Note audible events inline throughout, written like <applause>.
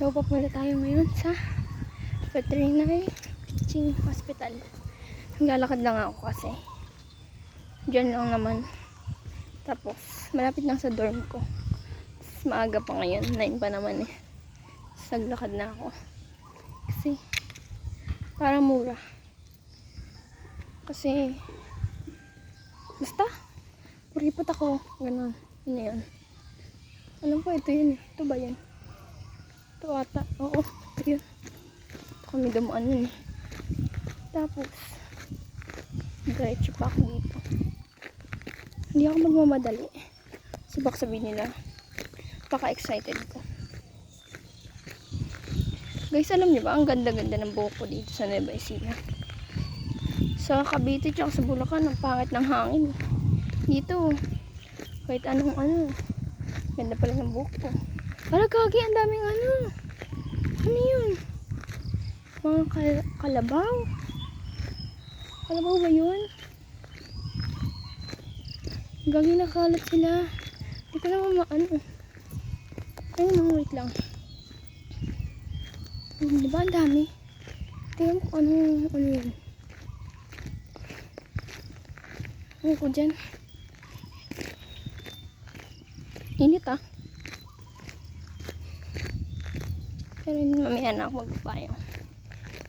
So, papunta tayo ngayon sa veterinary teaching hospital. Naglalakad lang ako kasi. Diyan lang naman. Tapos, malapit lang sa dorm ko. Tapos, maaga pa ngayon. 9 pa naman eh. Tapos, naglakad na ako. Kasi, parang mura. Kasi, basta, puripot ako. Ganon. Ano yun? Alam ko, ito yun eh. Ito ba yan? Ito ata. Oo, ito yun. Ito kami dumaan yun eh. Tapos, diretso pa ako dito. Hindi ako magmamadali. Kasi baka sabihin nila, paka-excited ko. Guys, alam niyo ba, ang ganda-ganda ng buhok ko dito sa Nueva Ecija. Sa Cavite tsaka sa Bulacan, ang pangit ng hangin. Dito, kahit anong ano, ganda pala ng buhok ko. Para kagi, ang daming ano. Ano yun? Mga kal- kalabaw. Kalabaw ba yun? Gagi nakalat sila. Hindi ko naman maano. Ayun lang, wait lang. Hmm, Di ba ang dami? Tingnan ko ano, ano yun. Ano ko dyan? Init ah. Pero hindi mamaya na ako magpapayo.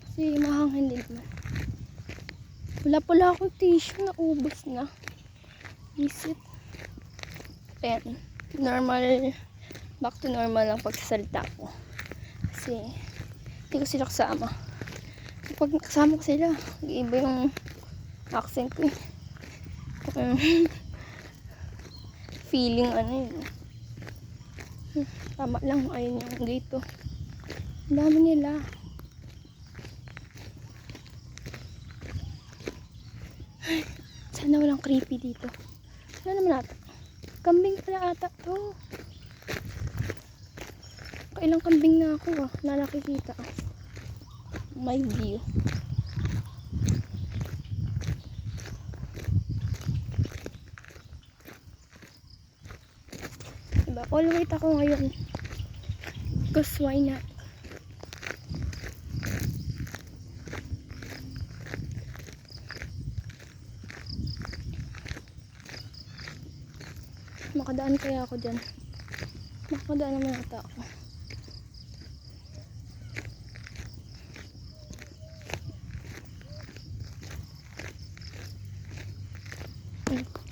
Kasi mahangin din naman. Wala pala akong tissue na ubos na. Visit. Ayan. Normal. Back to normal lang pagsasalita ko. Kasi hindi ko sila kasama. Pag kasama ko sila, iba yung accent ko eh. <laughs> Feeling ano yun. Tama lang. Ayun yung gate to. Ang dami nila. Ay, Sana walang creepy dito. Ano naman ata? Kambing pala ata to. Kailang kambing na ako ah. Na nakikita. My view. Diba? All white ako ngayon. Because why not? Makadaan kaya ako dyan. Makadaan naman ata ako.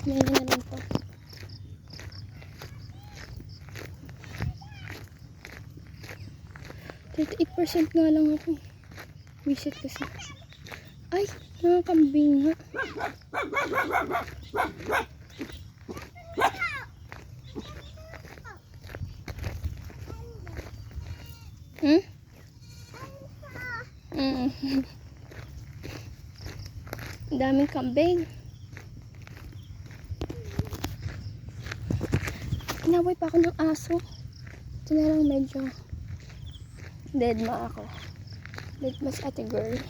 May na rin po. Thirty-eight percent nga lang ako. Visit kasi. Ay, mga kambing nga. Hmm? Mm. Ang daming kambing. Inaway pa ako ng aso. Ito na lang medyo dead ma ako. Dead ma si ate girl.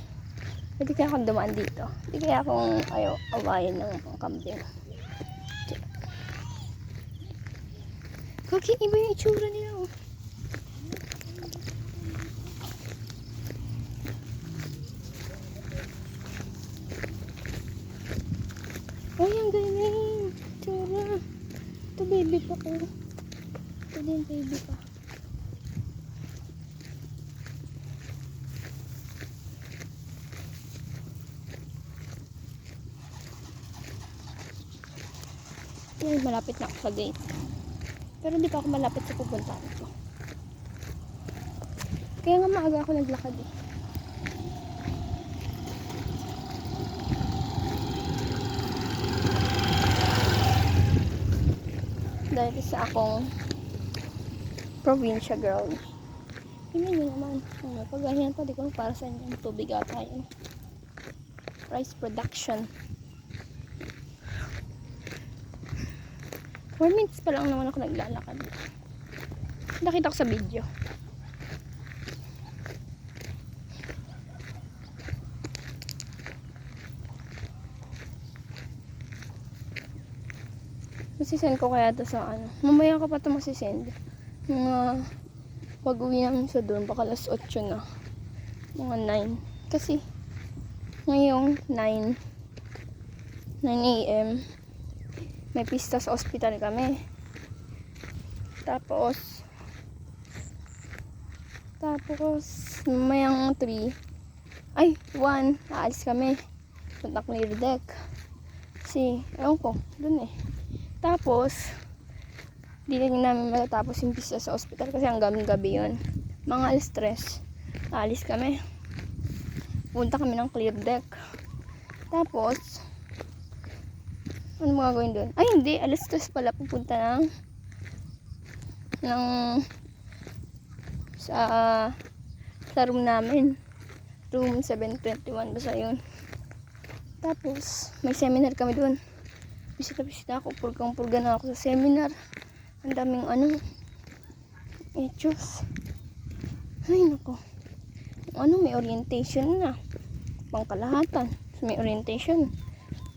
Pwede kaya akong dumaan dito. Hindi kaya akong ayaw awayan ng kambing. Kaki, iba yung itsura nila. Oh. Ay, ang galing. Tsura. Ito ko. Ito din baby pa. Yan, malapit na ako sa gate. Pero hindi pa ako malapit sa pupuntahan ko. Kaya nga maaga ako naglakad eh. Dahil sa akong probinsya girl. Tingnan nyo naman. Ano, pag ganyan pa, di ko para saan yung tubig ata yun. Rice production. 4 minutes pa lang naman ako naglalakad. Nakita ko sa video. Masisend ko kaya to sa ano. Mamaya ko pa to masisend. Mga pag uwi namin sa dorm, baka alas 8 na. Mga 9. Kasi, ngayong 9, 9 a.m., may pista sa ospital kami. Tapos, tapos, mayang 3, ay, 1, aalis kami. Punta clear deck. Kasi, ewan ko, dun eh. Tapos, di na namin matatapos yung pista sa ospital kasi hanggang gabi yun. Mga alas 3, aalis kami. Punta kami ng clear deck. Tapos, ano mga gawin doon? Ay, hindi. Alas 3 pala pupunta ng ng sa sa room namin. Room 721 basta yun. Tapos, may seminar kami doon. Bisita-bisita ako. Purgang-purga na ako sa seminar. Ang daming ano. Etos. Ay, nako. Ano, may orientation na. Pangkalahatan. Tapos may orientation.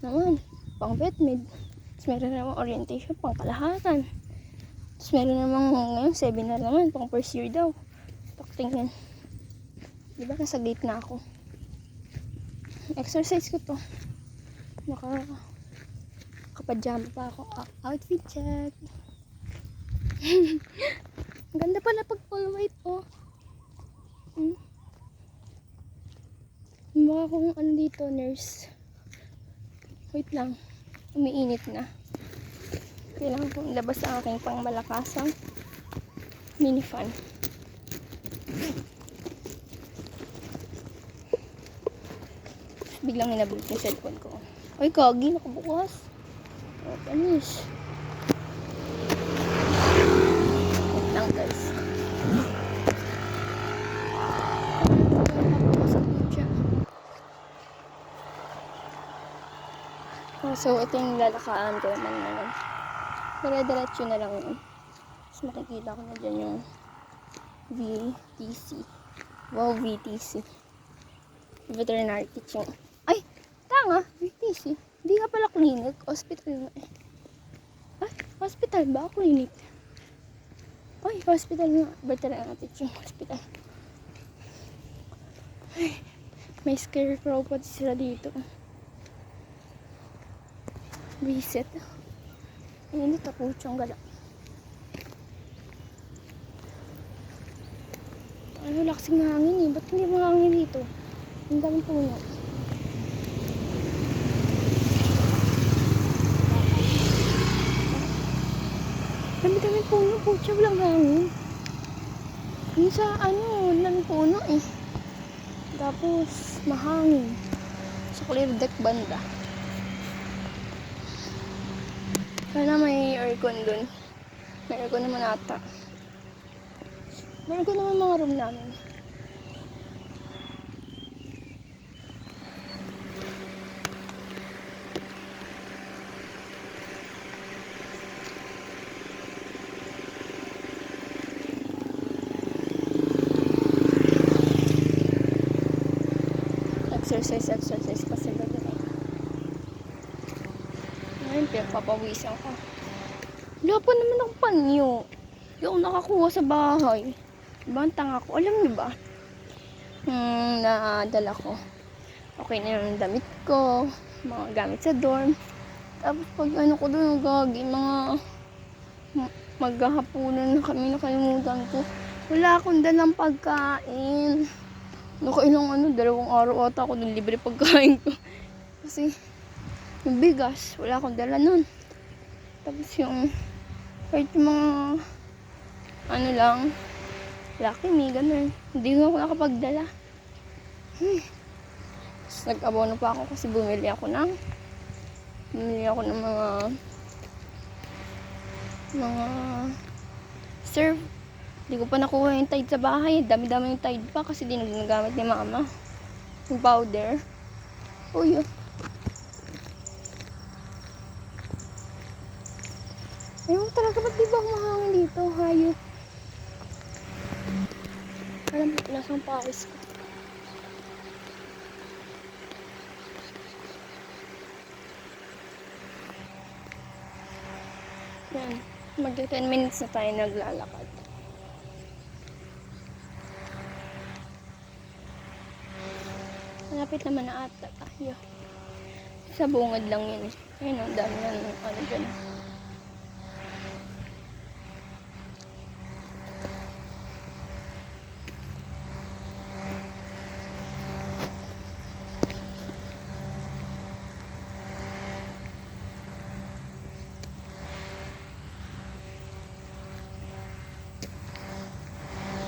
Naman. Pang vetmed. Tapos meron naman orientation pang kalahatan. Tapos meron naman ngayon seminar naman pang first year daw. Pakitingin. Di ba nasa gate na ako? Exercise ko to. Naka kapajama pa ako. Outfit check. <laughs> Ang ganda pala pag full white oh. Hmm. Mukha kong ano nurse. Wait lang. Umiinit na. Kailangan kong labas ang aking pangmalakasang mini fan. Biglang minabulot yung cellphone ko. Ay, kagi, nakabukas. Oh, panis. Wait lang, guys. Oh, so, ito yung lalakaan ko naman ngayon. Dire-diretso na lang yun. Tapos makikita ko na dyan yung VTC. Wow, VTC. Veterinary teaching. Ay! Tanga! VTC. Hindi ka pala clinic. Hospital nga eh. Ay, hospital ba? Clinic. Ay, hospital nga. Veterinary teaching hospital. Ay, may scarecrow pa sila dito. Reset. Ini ako siyang gala. Ano laksing na hangin eh. Ba't hindi mga hangin dito? Ang daming puno. Dami-dami puno. Siya walang hangin. Yung sa ano, daming puno eh. Tapos, mahangin. Sa clear deck banda. Sana may aircon dun. May aircon naman ata. May aircon naman mga room namin. Exercise, exercise kasi gabi na. Ngayon, pinagpapawisan ko. Wala pa naman akong panyo. Ako nakakuha sa bahay. Diba ang tanga ko? Alam niyo ba? Hmm, nadala ko. Okay na yung damit ko. Mga gamit sa dorm. Tapos pag ano ko doon, gagi, mga ma- maghahapunan na kami nakalimutan ko. Wala akong dalang pagkain. Nakailang ano, dalawang araw ata ako ng libre pagkain ko. Kasi, yung bigas, wala akong dala nun. Tapos yung, kahit yung mga, ano lang, lucky me, ganun. Hindi nga ako nakapagdala. Hmm. Tapos nag-abono pa ako kasi bumili ako ng, bumili ako ng mga, mga, serve. Hindi ko pa nakuha yung tide sa bahay. Dami-dami yung tide pa kasi di na ni mama. Yung powder. Oh. Ayun talaga, ba't di ba mahangin dito? Hayop. Alam mo, lasang pawis ko. Yan. Magka 10 minutes na tayo naglalakad. Malapit naman na ata tayo. Sa bungad lang yun. Ayun ang dami na ano dyan.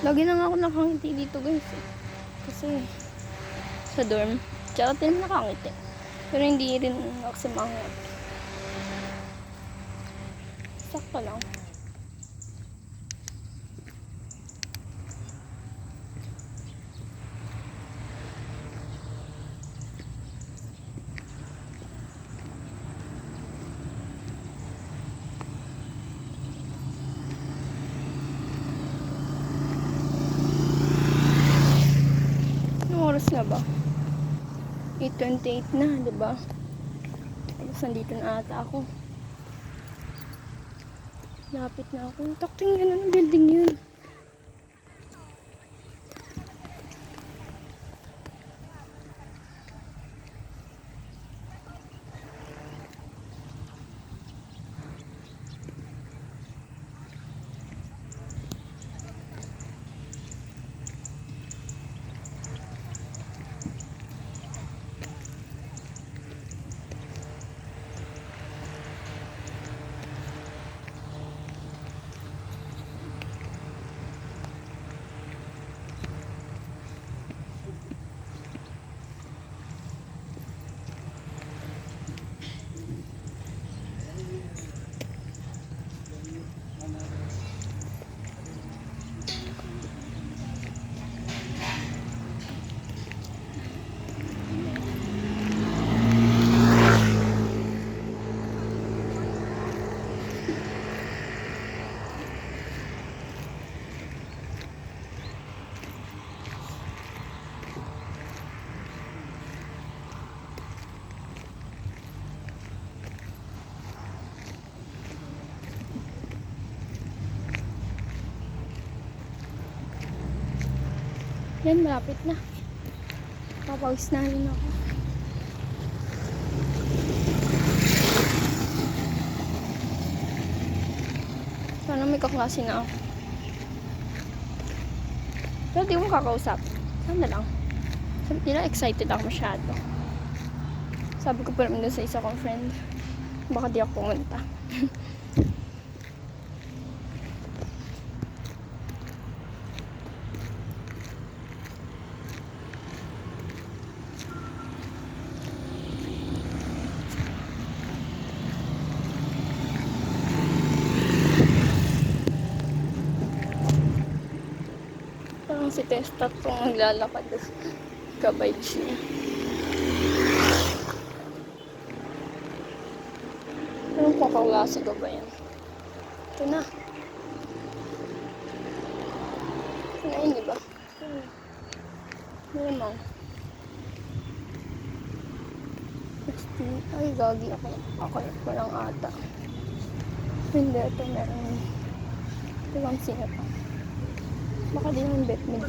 Lagi na nga ako nakangiti dito guys. eh. Kasi sa dorm. Tsaka din nakangiti. Pero hindi rin ako sumangat. Sakto lang. Anong oras na ba? 8.28 na, di ba? Tapos nandito na ata ako. Lapit na ako. Takting ano ng building yun. Yan, malapit na. Papawis na rin ako. Sana may kaklase na ako. Pero di mo kakausap. Sana lang. Sabi nila, excited ako masyado. Sabi ko pa naman sa isa kong friend. Baka di ako pumunta. <laughs> naglalakad. Ka-vibes niya. Anong kaklase ko ba yan? Ito na. Ito na yun, di ba? Hmm. Ano naman? Ay, gagi ako. Ako pa lang ata. Hindi, ito meron. Ito lang sino pa. Baka di naman bet mid